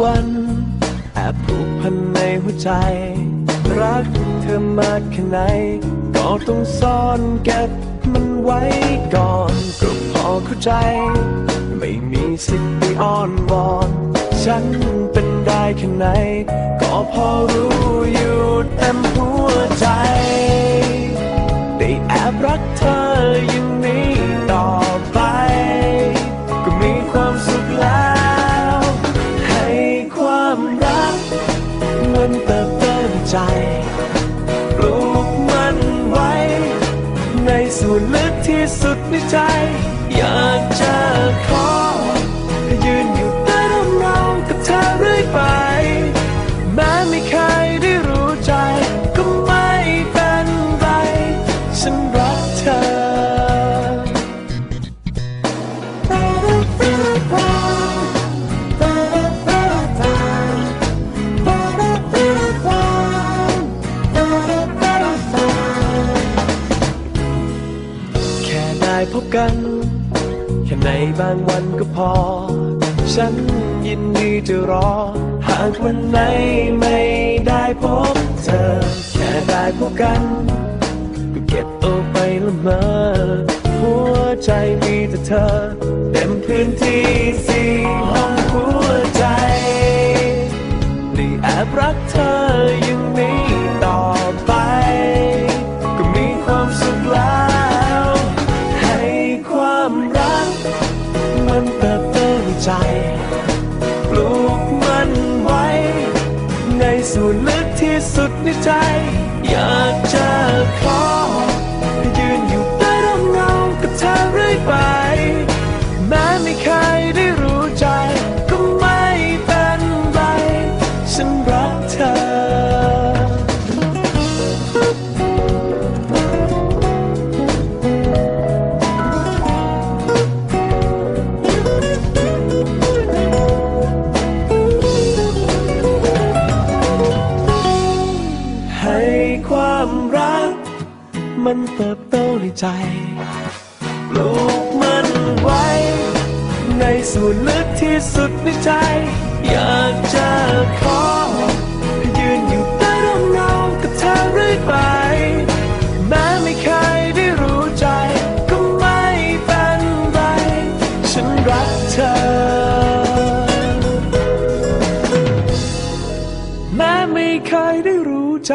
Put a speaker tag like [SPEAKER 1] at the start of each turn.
[SPEAKER 1] วันแอบผูกพันในหัวใจ รักเธอมากแค่ไหน ก็ต้องซ่อนเก็บมันไว้ก่อนก็พอเข้าใจ ไม่มีสิทธิ์ไปอ้อนวอน ฉันเป็นได้แค่ไหน ก็พอรู้อยู่เต็ม ใจปลูกมันไว้ ในส่วนลึกที่สุดในใจ อยากจะขอยืนอยู่ พบกัน แค่ในบางวันก็พอ ฉันยินดีจะรอ หากวันไหนไม่ได้พบเธอ แค่ได้พบกัน ก็เก็บเอาไปละเมอหัวใจมีแต่เธอ เต็มพื้นที่สี่ห้องหัวใจได้แอบรักเธอ ในส่วนลึกที่สุดในใจ อยากจะขอ มันเติบโตในใจ ปลูกมันไว้ ในส่วนลึกที่สุดในใจ อยากจะขอ ยืนอยู่ใต้ร่มเงากับเธอเรื่อยไป แม้ไม่เคยได้รู้ใจ ก็ไม่เป็นไร ฉันรักเธอ แม้ไม่เคยได้รู้ใจ